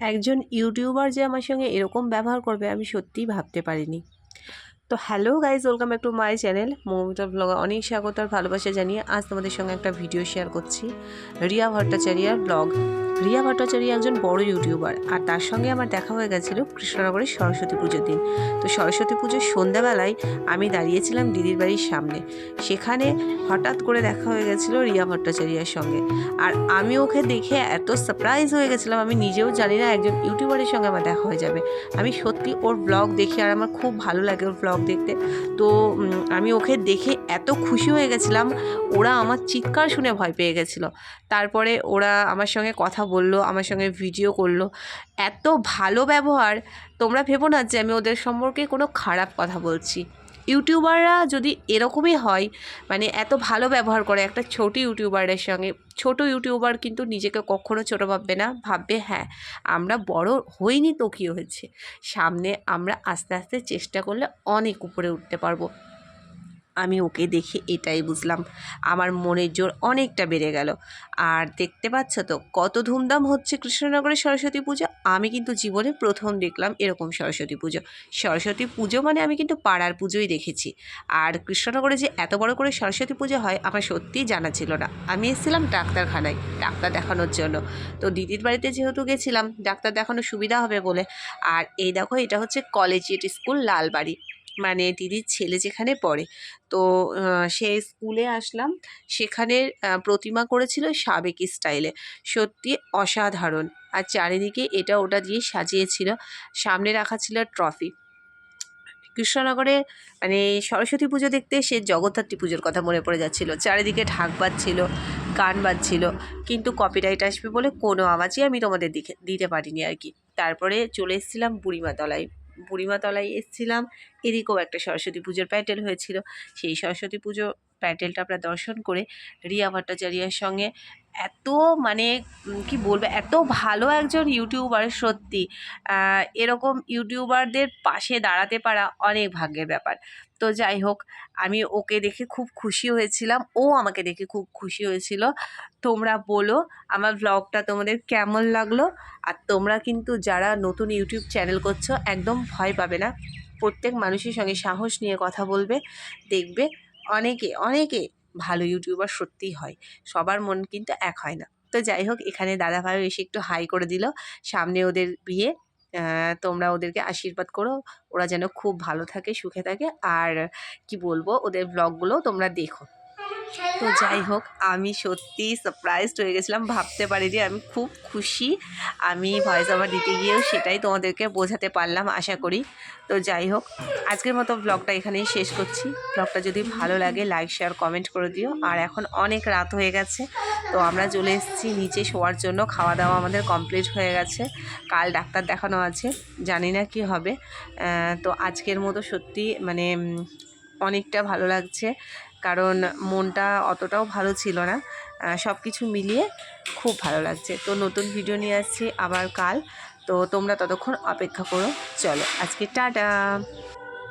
একজন ইউটিউবার যে আমার সঙ্গে এরকম ব্যবহার করবে, আমি সত্যিই ভাবতে পারিনি। তো hello guys welcome back to my channel. Moumita blog অনেক স্বাগত আর ভালোবাসা জানিয়ে আজ তোমাদের সঙ্গে একটা ভিডিও শেয়ার করছি। রিয়া ভট্টাচার্যার ব্লগ। রিয়া ভট্টাচার্য একজন বড় ইউটিউবার, আর তার সঙ্গে আমার দেখা হয়ে গেছিল কৃষ্ণনগরের সরস্বতী পুজোর দিন। তো সরস্বতী পুজোর সন্ধ্যাবেলায় আমি দাঁড়িয়েছিলাম দিদির বাড়ির সামনে। সেখানে হঠাৎ করে দেখা হয়ে গেছিল রিয়া ভট্টাচার্যার সঙ্গে। আর আমি ওকে দেখে এত সারপ্রাইজ হয়ে গেছিলাম, আমি নিজেও জানি না একজন ইউটিউবারের সঙ্গে আমার দেখা হয়ে যাবে। আমি সত্যি ওর ব্লগ দেখি, আর আমার খুব ভালো লাগে ওর ব্লগ দেখতে। তো আমি ওকে দেখে এত খুশি হয়ে গেছিলাম, ওরা আমার চিৎকার শুনে ভয় পেয়ে গেছিল। তারপরে ওরা আমার সঙ্গে কথা বলল আমার সঙ্গে ভিডিও করল। এত ভালো ব্যবহার তোমরা ভেবো না যে আমি ওদের সম্পর্কে কোনো খারাপ কথা বলছি। ইউটিউবাররা যদি এরকমই হয় মানে এত ভালো ব্যবহার করে একটা ছোট ইউটিউবারের সঙ্গে ছোট ইউটিউবার কিন্তু নিজেকে কখনো ছোট ভাববে না ভাববে হ্যাঁ আমরা বড় হইনি তো কী হয়েছে? সামনে আমরা আস্তে আস্তে চেষ্টা করলে অনেক উপরে উঠতে পারব। আমি ওকে দেখে এটাই বুঝলাম। আমার মনের জোর অনেকটা বেড়ে গেল। আর দেখতে পাচ্ছ তো, কত ধুমধাম হচ্ছে কৃষ্ণনগরের সরস্বতী পুজো? আমি কিন্তু জীবনে প্রথম দেখলাম এরকম সরস্বতী পুজো। সরস্বতী পুজো মানে আমি কিন্তু পাড়ার পুজোই দেখেছি। আর কৃষ্ণনগরে যে এত বড় করে সরস্বতী পুজো হয়, আমার সত্যিই জানা ছিল না। আমি এসেছিলাম ডাক্তারখানায়, ডাক্তার দেখানোর জন্য। তো দিদির বাড়িতে যেহেতু গেছিলাম, ডাক্তার দেখানোর সুবিধা হবে বলে। আর এই দেখো, এটা হচ্ছে কলেজিয়েট স্কুল, লালবাড়ি। মানে দিদির ছেলে যেখানে পড়ে। তো সে স্কুলে আসলাম। সেখানে প্রতিমা করেছিল সাবেকি স্টাইলে। সত্যি অসাধারণ। আর চারিদিকে এটা ওটা দিয়ে সাজিয়েছিল। সামনে রাখা ছিল ট্রফি। কৃষ্ণনগরে মানে সরস্বতী পুজো দেখতে সে জগদ্ধাত্রী পুজোর কথা মনে পড়ে যাচ্ছিল। চারিদিকে ঢাক বাজছিল, গান বাজছিল। কিন্তু কপিরাইট আসবে বলে কোনো আওয়াজই আমি তোমাদের দিকে দিতে পারিনি আর কি। তারপরে চলে এসেছিলাম বুড়িমা তলায় বুড়িমা এসেছিলাম। এদিকেও একটা সরস্বতী পুজোর প্যান্ডেল হয়েছিল। সেই সরস্বতী পুজো প্যান্ডেলটা আমরা দর্শন করে রিয়া ভট্টাচার্যের সঙ্গে এত মানে কি বলবে, এত ভালো একজন ইউটিউবার সত্যি। এরকম ইউটিউবারদের পাশে দাঁড়াতে পারা অনেক ভাগ্যের ব্যাপার। তো যাই হোক, আমি ওকে দেখে খুব খুশি হয়েছিলাম। ও আমাকে দেখে খুব খুশি হয়েছিল। তোমরা বলো, আমার ব্লগটা তোমাদের কেমন লাগল? আর তোমরা কিন্তু যারা নতুন ইউটিউব চ্যানেল করছ, একদম ভয় পাবে না। প্রত্যেক মানুষের সঙ্গে সাহস নিয়ে কথা বলবে, দেখবে অনেকে অনেকে ভালো ইউটিউবার সত্যিই হয়। সবার মন কিন্তু এক হয় না। তো যাই হোক, এখানে দাদা ভাইও এসে একটু হাই করে দিল। সামনে ওদের বিয়ে। তোমরা ওদেরকে আশীর্বাদ করো। ওরা যেন খুব ভালো থাকে, সুখে থাকে। আর কি বলব, ওদের ব্লগগুলো তোমরা দেখো। তো যাই হোক, আমি সত্যি সারপ্রাইজড হয়ে গেছিলাম, ভাবতে পারি পারিনি, আমি খুব খুশি। আমি ভয়েস ওভার দিতে গিয়েও সেটাই তোমাদেরকে বোঝাতে পারলাম, আশা করি। তো যাই হোক, আজকের মতো ব্লগটা এখানেই শেষ করছি। ব্লগটা যদি ভালো লাগে লাইক শেয়ার কমেন্ট করে দিও। আর এখন অনেক রাত হয়ে গেছে, তো আমরা চলে এসেছি নিচে শোয়ার জন্য। খাওয়া দাওয়া আমাদের কমপ্লিট হয়ে গেছে। কাল ডাক্তার দেখানো আছে, জানি না কি হবে। তো আজকের মতো সত্যি মানে অনেকটা ভালো লাগছে। কারণ মনটা অতটাও ভালো ছিল না। সব কিছু মিলিয়ে খুব ভালো লাগছে। তো নতুন ভিডিও নিয়ে আসছি আবার কাল। তো তোমরা ততক্ষণ অপেক্ষা করো। চলো, আজকে টাটা!